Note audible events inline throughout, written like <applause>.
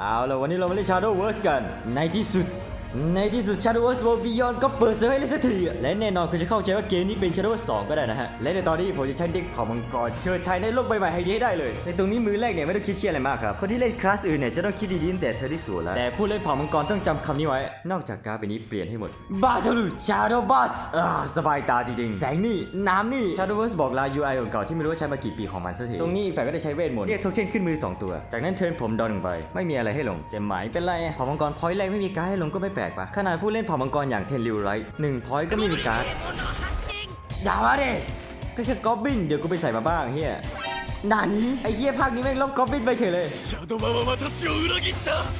เอาละวันนี้เรามาเล่น Shadow Verse กันในที่สุด ในที่สุด Shadow Verse World Beyond ก็เปิดเซอร์ให้เล่นสักทีอะและแน่นอนคุณจะเข้าใจว่าเกมนี้เป็น Shadow Verse 2ก็ได้นะฮะ และในตอนนี้ผมจะใช้เด็กเผ่ามังกรเชิดชัยในโลกใบใหม่ให้ดีให้ได้เลย ในตรงนี้มือแรกเนี่ยไม่ต้องคิดเชี่ยอะไรมากครับ คนที่เล่นคลาสอื่นเนี่ยจะต้องคิดดีๆตั้งแต่เธอที่สวนแล้วแต่ผู้เล่นเผ่ามังกรต้องจำคำนี้ไว้ นอกจากการ์ดใบนี้เปลี่ยนให้หมด Battle Shadow Boss อ่าสบายตาจริงๆ แสงนี่น้ำนี่ Shadow Verse บอกลา UI ของเก่าที่ไม่รู้ว่าใช้มากี่ปีของมันสักทีตรงนี้อีกฝ่ายก็ได้ใช้เวทมนต์เรียกโทเค็นขึ้นมือ 2 ตัว จากนั้นเทิร์นผมดอนหนึ่งใบไม่มีอะไรให้ลงแต่หมายเป็นไรเผ่ามังกรพอยต์แรกไม่มีการ์ดให้ลงก็ไม่แปลกปะขนาดผู้เล่นเผ่ามังกรอย่างเทนริวไรท์หนึ่งพอยต์ก็ไม่มีการ์ดด่ามาดิก็แค่กอบบินเดี๋ยวกูไปใส่มาบ้างเฮีย ดันไอ้เหี้ยภาคนี้แม่งลบคอมบินไปเฉยเลย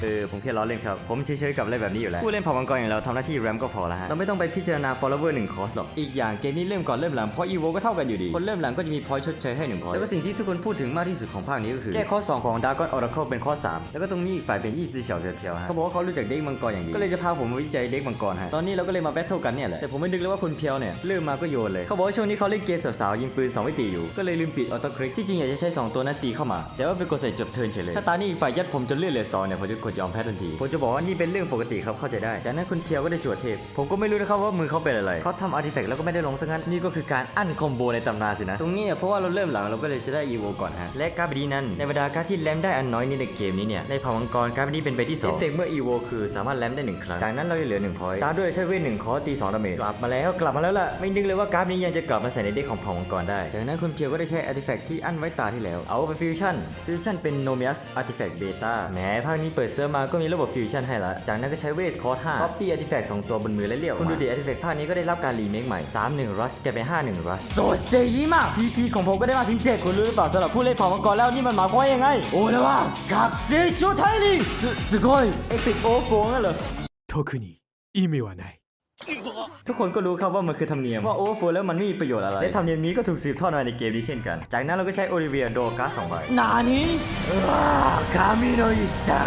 เออผมแค่ล้อเล่นครับ ผมเฉยๆกับเล่นแบบนี้อยู่แล้ว ผู้เล่นเผ่ามังกรอย่างเราทำหน้าที่แรมก็พอละฮะ เราไม่ต้องไปพิจารณา follower 1 cost หรอก อีกอย่างเกมนี้เริ่มก่อนเริ่มหลัง เพราะ evo ก็เท่ากันอยู่ดี คนเริ่มหลังก็จะมีพอยชดเชยให้1พอยแล้วก็สิ่งที่ทุกคนพูดถึงมากที่สุดของภาคนี้ก็คือแก้ข้อ2ของ Dragon Oracle เป็นข้อ 3 แล้วก็ตรงนี้อีกฝ่ายเป็นยี่จือเฉียวเฉียวฮะเขาบอกว่าเขารู้จักเด็กมังกรอย่างดีก็เลยจะพาผมมาวิจัยเด็กมังกรฮะตอนนี้เราก็เลยมาแบทเทิลกันเนี่ยแหละแต่ผมไม่นึกเลยว่าคุณเพียวเนี่ยเริ่มมาก็โยนเลยเขาบอกว่าช่วงนี้เขาเล่นเกมสาวๆยิงปืน2มิติอยู่ก็เลยลืมปิดออโต้คลิกที่จริงอยากจะจะใช้สองตัวนั้นตีเข้ามา แต่ว่าไปกดใส่จบเทินเฉยเลย ถ้าตานี่อีกฝ่ายยัดผมจนเลือดเหลือสองเนี่ยผมจะกดยอมแพ้ทันที ผมจะบอกว่านี่เป็นเรื่องปกติครับเข้าใจได้ จากนั้นคุณเพียวก็ได้จวดเทพ ผมก็ไม่รู้นะครับว่ามือเขาเป็นอะไร เขาทำอาร์ติแฟกต์แล้วก็ไม่ได้ลงซะงั้น นี่ก็คือการอั้นคอมโบในตำนานสินะ ตรงนี้เนี่ยเพราะว่าเราเริ่มหลังเราก็เลยจะได้อีโวก่อนฮะ และการ์ดใบนี้นั้น ในบรรดาการ์ดที่แลมได้อันน้อยนี่ในเกมนี้เนี่ยในเผ่ามังกรการ์ดใบนี้เป็นใบที่สองเอฟเฟกเมื่ออีโวคือสามารถแลมได้หนึ่งครั้ง จากนั้นเราจะเหลือหนึ่งพอยต์ตามด้วยใช้เวทหนึ่งคอร์ตีสองดาเมจกลับมาแล้วกลับมาแล้วล่ะไม่นึกเลยว่าการ์ดนี้ยังจะกลับมาใส่ในเด็กของเผ่ามังกรได้ จากนั้นคุณเพียวก็ได้ใช้อาร์ติแฟกต์ที่อั้นไว้ตาที่แล้ว เอาไปฟิวชั่น ฟิวชั่นเป็นโนเมียสอาร์ติแฟกต์เบต้าแหมภาคนี้เปิดเซิร์ฟมาก็มีระบบฟิวชั่นให้ละ จากนั้นก็ใช้เวสคอร์ส5 copy อาร์ติแฟกต์สองตัวบนมือและเลี้ยวคุณดูดิอาร์ติแฟกต์ภาคนี้ก็ได้รับการรีเมคใหม่ 3 1 rush กลายเป็น 5 1 rush โซสเตย์ดีมากทีทีของผมก็ได้มาถึง 7 คุณรู้หรือเปล่าสำหรับผู้เล่นเผ่ามังกรแล้วนี่มันหมายความว่ายังไง โอ้แล้วว่ากับเซโชไทลีสุすごいเอฟเฟกต์โอโฟนั่นเหรอ 特に意味はない ทุกคนก็รู้ครับว่ามันคือธรรมเนียมว่าโอเวอร์โฟแล้วมันไม่มีประโยชน์อะไรและธรรมเนียมนี้ก็ถูกสืบทอดมาในเกมนี้เช่นกัน จากนั้นเราก็ใช้โอลิเวียโดกาสองใบนานี้คามิโนอิสตา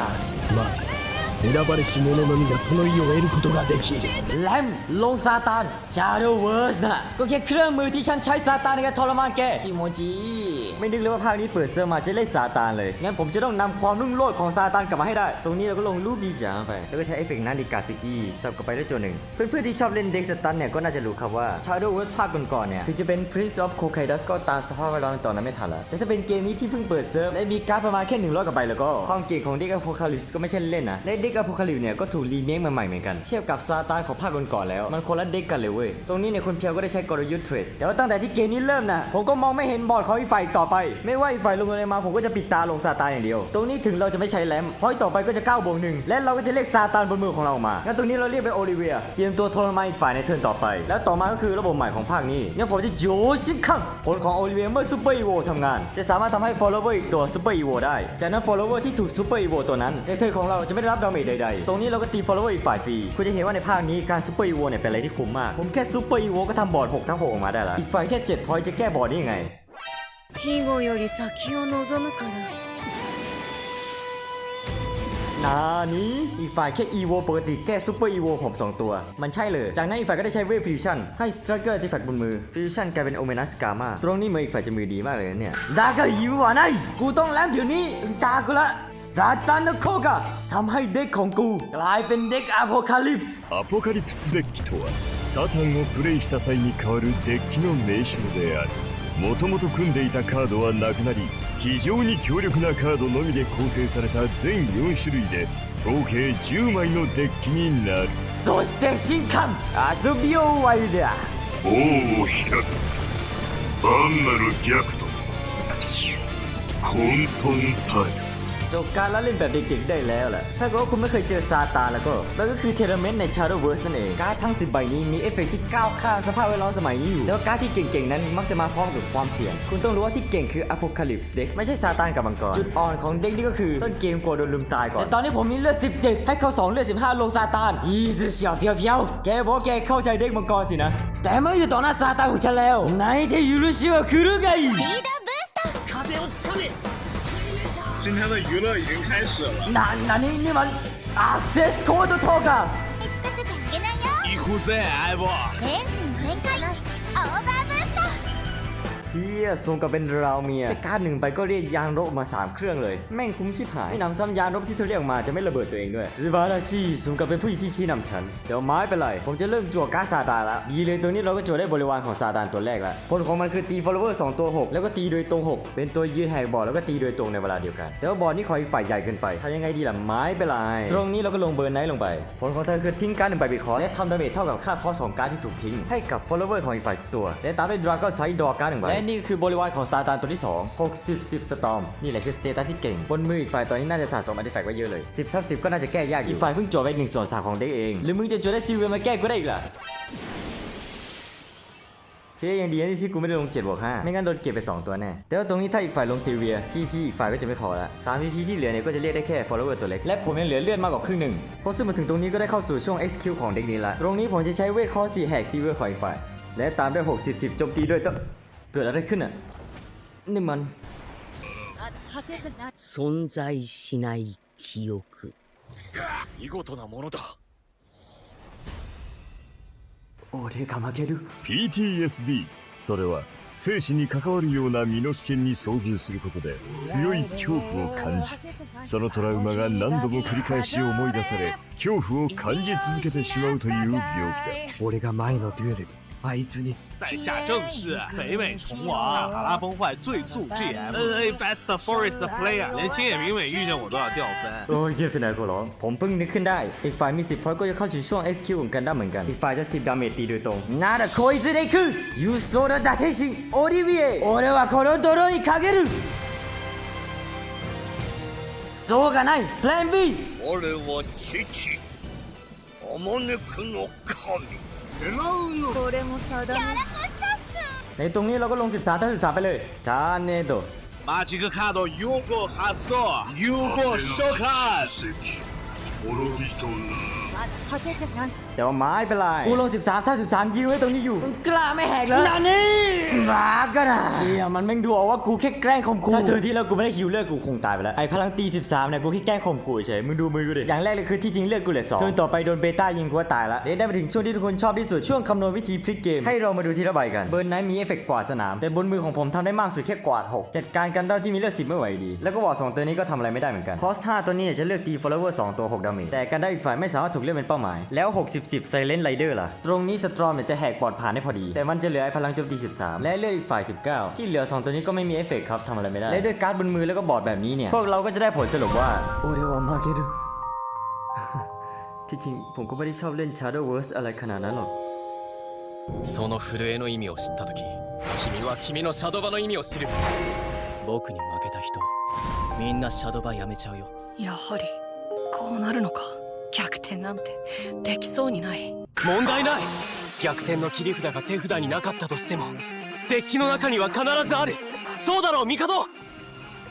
มา 選ばれし者のみがその意を得ることができる แลมลงซาตานชาโดเวิร์สนะก็แค่เครื่องมือที่ฉันใช้ซาตานในการทรมานแกคิโมจิไม่นึกเลยว่าภาคนี้เปิดเซอร์มาจะเล่นซาตานเลย งั้นผมจะต้องนำความรุ่งโรจน์ของซาตานกลับมาให้ได้ ตรงนี้เราก็ลงรูปบีจางไป แล้วก็ใช้เอฟเฟกต์นาฬิกาซิกี้สับกลับไปด้วยตัวหนึ่ง เพื่อนๆที่ชอบเล่นเด็กสตันเนี่ยก็น่าจะรู้ครับว่าชาโดเวิร์สภาคก่อนๆเนี่ยถึงจะเป็น Prince of k o k a i d a s ก็ตามสภาพแวดล้อมตอนนั้นไม่ทันแล้วแต่ถ้าเป็นเกมนี้ที่เพิ่งเปิดเซิร์ฟและมีการ์ดประมาณแค่100กว่าใบแล้วก็ความเก่งของเด็กอ p โ c a l y p s e ก็ไม่ใช่เล่นๆนะและเด็ก อ p โ c a l y p s e เนี่ยก็ถูกรีเมคมาใหม่เหมือนกัน เทียบกับซาตานของภาคก่อนๆแล้ว มันคนละเด็กกันเลยเว้ย ตรงนี้เนี่ยคุณเพียวก็ได้ใช้กลยุทธ์เทรด แต่ว่าตั้งแต่ที่เกมนี้เริ่มนะ ผมก็มองไม่เห็นบอร์ดของอีกฝ่ายต่อไป ไม่ว่าอีกฝ่ายลงอะไรมาผมก็จะปิดตาลงซาตานอย่างเดียว ตรงนี้ถึงเราจะไม่ใช้แรมพอีกต่อไปก็จะก้าวบวกหนึ่งและเราก็จะเรียกซาตานบนมือของเราออกมางั้นตรงนี้เราเรียกเป็นโอลิเวียเตรียมตัวทรมานอีกฝ่ายในเทิร์นต่อไป แล้วต่อมาก็คือระบบใหม่ของภาคนี้งั้นผมจะโยชิคังผลของโอลิเวียเมื่อซูเปอร์อีโวทำงาน จะสามารถทำให้ follower อีกตัวซูเปอร์อีโวได้ จากนั้น follower ที่ถูกซูเปอร์อีโวตัวนั้นในเทิร์นของเราจะไม่ได้รับดาเมจใดๆ ตรงนี้เราก็ตี follower อีกฝ่ายฟรี คุณจะเห็นว่าในภาคนี้การซูเปอร์อีโวเนี่ยเป็นอะไรที่คุ้มมาก ผมแค่ซูเปอร์อีโวก็ทำบอร์ด6ทั้ง6ออกมาได้แล้ว อีกฝ่ายแค่7พอยต์จะแก้บอร์ดได้ยังไง 庇護より先を望むから นานี้อีกฝ่ายแค่อีโวปกติแก้ซูเปอร์อีโวผม 2 ตัว มันใช่เลย จากนั้นอีกฝ่ายก็ได้ใช้เวฟฟิวชั่นให้สตรัคเกอร์ที่แฟกบนมือ ฟิวชั่นกลายเป็นโอเมนัสกามาตรงนี้เหมือนอีกฝ่ายจะมือดีมากเลยนะเนี่ยดาก็ยิวะไนกูต้องแลมเดี๋ยวนี้ถึงตากูละ ザタンの効果サマイデコンコーライフェンデックアポカリプス。アポカリプスデッキとはサタンをプレイした際に変わるデッキの名称である。もともと組んでいたカードはなくなり非常に強力なカードのみで構成された全4種類で合計10枚のデッキになる。そして新刊遊び終わりだ王を開く万なる逆と。混沌タイプ จบการละเล่นแบบเด็กๆได้แล้วแหละถ้าเกิดว่าคุณไม่เคยเจอซาตานแล้วก็มันก็คือเทเลเมนต์ใน Shadowverse นั่นเอง การ์ดทั้ง 10 ใบนี้มีเอฟเฟกต์ที่ก้าวข้ามสภาพแวดล้อมสมัยนี้อยู่ แล้วการ์ดที่เก่งๆนั้นมักจะมาพร้อมกับความเสี่ยง คุณต้องรู้ว่าที่เก่งคือ Apocalypse เด็กไม่ใช่ซาตานกับมังกร จุดอ่อนของเด็กนี่ก็คือต้นเกมกลัวโดนลุมตายก่อน แต่ตอนนี้ผมมีเลือด 17 ให้เขา2 เลือด 15 ลงซาตานอีซเฉียวเพียวเพียวๆแกบอกว่าแกเข้าใจเด็กมังกรสินะ แต่เมื่ออยู่ต่อหน้าซาตานของฉันแล้วไหนที่ยูรุชิวะคุรุไง 今天的娱乐已经开始了，な、なににま、アクセスコードとか手つかせてあげないよ。行くぜ相棒。エンジン全開。オーバー เชี่ยสมกับเป็นเราเมียแค่การดหนึ่งไปก็เรียกยานรบมา 3 เครื่องเลย แม่งคุ้มชิบหายไม่นำซ้ำยานรบที่เธอเรียกออกมาจะไม่ระเบิดตัวเองด้วยซูบาราชิสมกับเป็นผู้หญิงที่ชี้นำฉันเดี๋ยวไม้ไปเลยผมจะเริ่มจั่วการ์ดซาตานละดีเลยตัวนี้เราก็จั่วได้บริวารของซาตานตัวแรกละผลของมันคือตี follower 2ตัว 6 แล้วก็ตีโดยตรง 6 เป็นตัวยืนแหกบอร์ดแล้วก็ตีโดยตรงในเวลาเดียวกัน แต่ว่าบอร์ดนี่คอยฝ่ายใหญ่เกินไปทำยังไงดีล่ะไม้ไปเลยตรงนี้เราก็ลงเบอร์ไนท์ลงไป ผลของเธอคือทิ้งการ์ดหนึ่งใบไปคอสและทำดาเมจเท่ากับค่าคอสของการ์ดที่ถูกทิ้ง ให้กับ follower ของอีกฝ่ายทุกตัว และตามด้วยดราก้อนไซด์ดอการ์ดหนึ่งใบและนี่คือบริวารของซาตานตัวที่ 2 60 10สตอม นี่แหละคือสเตตัสที่เก่ง บนมืออีกฝ่ายตอนนี้น่าจะสะสมอาร์ติแฟกต์ไว้เยอะเลย 10ทับ10 ก็น่าจะแก้ยากอีกฝ่ายเพิ่งจวดไปหนึ่งส่วนสามของเด็กเอง หรือมึงจะจวดได้ซิลเวอร์มาแก้กูได้อีกล่ะเชื่อยังดีนะที่กูไม่ได้ลง7บวก5ไม่งั้นโดนเก็บไป 2 ตัวแน่ แต่ว่าตรงนี้ถ้าอีกฝ่ายลงซีเวียพี่พี่อีกฝ่ายก็จะไม่พอละ3วิธีที่เหลือเนี่ยก็จะเรียกได้แค่ follower ตัวเล็ก และผมยังเหลือเลือดมากกว่าครึ่งหนึ่งพอซึ่งมาถึงตรงนี้ก็ได้เข้าสู่ช่วง execute ของเด็กนี้ละ ตรงนี้ผมจะใช้เวทข้อ4แหกซีเวียของอีกฝ่าย และตามด้วย60 10โจมตีด้วยตัว เกิดอะไรขึ้นอ่ะ นี่มัน 果てずな存在しない記憶見事なものだ โอ้เทคามาเกดู PTSD それは生死に関わるような身の危険に遭遇することで強い恐怖を感じそのトラウマが何度も繰り返し思い出され恐怖を感じ続けてしまうという病気だ俺が前のデュエルで あいつに在下正是北美虫王卡拉崩坏最速 GM，NA Best Forest Player，连星野明美遇见我都要掉分。 โอ้ยเยี่ยมเสนอกูร้อง ผมเพิ่งนึกขึ้นได้ อีกฝ่ายมี 10พอยต์ก็จะเข้าสู่ช่วง SQ ของกันได้เหมือนกัน อีกฝ่ายจะ 10 ดาเมจตีโดยตรงนาดะโคอิซึเดคุยูโซโดดาเทชินโอริเวียโอเรวะโคโนโดโรにかけるそうがないプラン B 我は父あまねくの神 エラウのこれも定め ในตรงนี้เราก็ลง 13ถ้า13 ไปเลยจาเนโด マジックカード融合発動融合 เจ๊าแต่ว่าไม้เป็นไรกูลง 13ถ้า13ยิงไว้ตรงนี้อยู่มึงกล้าไม่แหกเหรอนั่นนี่มาก็ได้เชี่ยมันแม่งดูเอาว่ากูแค่แกล้งข่มขู่ถ้าเจอที่แล้วกูไม่ได้คิวเลือดกูคงตายไปแล้วไอ้พลังตี 13เนี่ยกูแค่แกล้งข่มขู่เฉยมึงดูมือกูดิอย่างแรกเลยคือที่จริงเลือดกูเหลือสองเทิร์ต่อไปโดนเบต้ายิงกูก็ตายละเดี๋ยวได้มาถึงช่วงที่ทุกคนชอบที่สุดช่วงคำนวณวิธีพลิกเกมให้เรามาดูทีละใบกันเบิร์นไนท์มีเอฟเฟกต์กวาดสนามแต่บนมือของผมทำได้มากสุดแค่กวาด6จัดการกันด้าที่มีเลือด10ไม่ไหวดี แล้วก็วอร์ดตัวนี้ก็ทำอะไรไม่ได้เหมือนกันคอส5ตัวนี้จะเลือกตี follower 2ตัว6ดาเมจแต่กันด้อีกฝ่ายไม่สามารถถูกลือกเป็นเป้าหมาย แล้ว 60 10 Silent Rider ล่ะ ตรงนี้สตรอมเนี่ยจะแหกปอดผ่านได้พอดี แต่มันจะเหลือไอ้พลังโจมตี 13 และเลือดอีกฝ่าย 19 ที่เหลือ 2 ตัวนี้ก็ไม่มีเอฟเฟกต์ครับทำอะไรไม่ได้ และด้วยการ์ดบนมือแล้วก็บอร์ดแบบนี้เนี่ย พวกเราก็จะได้ผลสรุปว่า โอเดวามาเกดู ที่จริงผมก็ไม่ได้ชอบเล่น Shadowverse อะไรขนาดนั้นหรอก その震えの意味を知った時君は君のシャドバの意味を知る僕に負けた人みんなシャドバやめちゃうよやはりこうなるのか 逆転なんてできそうにない。問題ない。逆転の切り札が手札になかったとしてもデッキの中には必ずある。そうだろう帝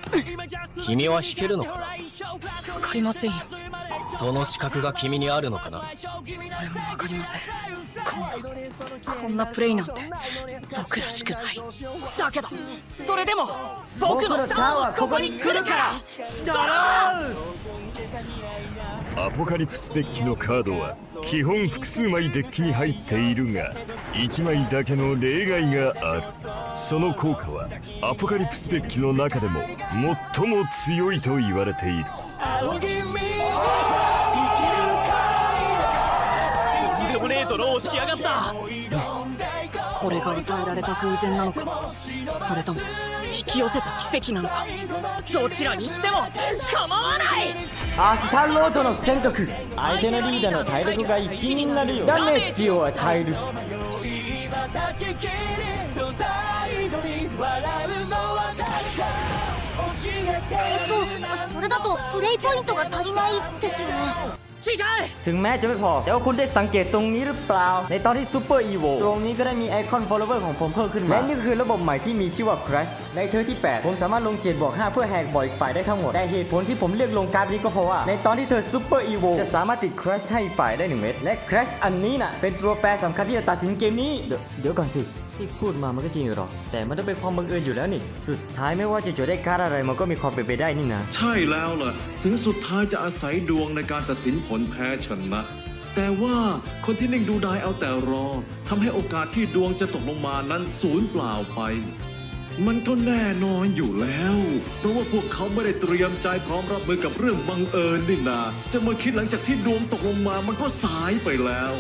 <laughs> 君は弾けるのか？なわかりませんよ。その資格が君にあるのかな？それもわかりません。こんなこんなプレイなんて僕らしくない。だけどそれでも僕のターンはここに来るからアポカリプスデッキのカードは基本複数枚デッキに入っているが1枚だけの例外がある。その効果はアポカリプスデッキの中でも最も強いと言われている。とローをしやがったこれが与えられた偶然なのか？それとも引き寄せた奇跡なのか？どちらにしても構わない！アスタロードの選択相手のリーダーの体力が1になるよダメージを与える。えっとそれだとプレイポイントが足りないですよね ถึงแม้จะไม่พอ แต่ว่าคุณได้สังเกตตรงนี้หรือเปล่า ในตอนที่ซูเปอร์อีโวตรงนี้ก็ได้มีไอคอน follower ของผมเพิ่มขึ้นมา และนี่ก็คือระบบใหม่ที่มีชื่อว่า Crest ในเทอร์ที่ 8 ผมสามารถลง7บวก5เพื่อแหกบ่อยอีกฝ่ายได้ทั้งหมด แต่เหตุผลที่ผมเลือกลงการ์ดนี้ก็เพราะว่า ในตอนที่เธอซูเปอร์อีโวจะสามารถติด Crest ให้อีกฝ่ายได้ 1 เม็ดและ Crest อันนี้น่ะเป็นตัวแปรสำคัญที่จะตัดสินเกมนี้เดี๋ยวเดี๋ยวก่อนสิ ที่พูดมามันก็จริงหรอแต่มันต้องเป็นความบังเอิญอยู่แล้วนี่ สุดท้ายไม่ว่าจะจดได้การ์ดอะไรมันก็มีความเป็นไปได้นี่นะใช่แล้วล่ะ ถึงสุดท้ายจะอาศัยดวงในการตัดสินผลแพ้ชนะ แต่ว่าคนที่นิ่งดูดายเอาแต่รอทำให้โอกาสที่ดวงจะตกลงมานั้นสูญเปล่าไป มันก็แน่นอนอยู่แล้ว เพราะว่าพวกเขาไม่ได้เตรียมใจพร้อมรับมือกับเรื่องบังเอิญนี่นา จะมาคิดหลังจากที่ดวงตกลงมามันก็สายไปแล้ว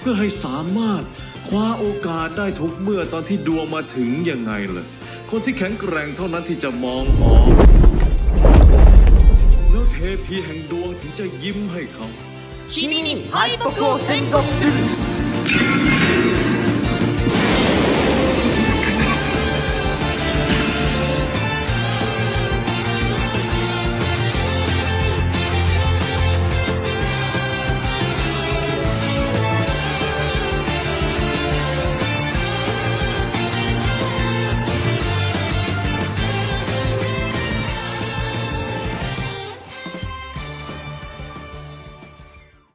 เพื่อให้สามารถคว้าโอกาสได้ทุกเมื่อตอนที่ดวงมาถึงยังไงล่ะ คนที่แข็งแกร่งเท่านั้นที่จะมองออก แล้วเทพีแห่งดวงถึงจะยิ้มให้เขา 君に敗北を宣告する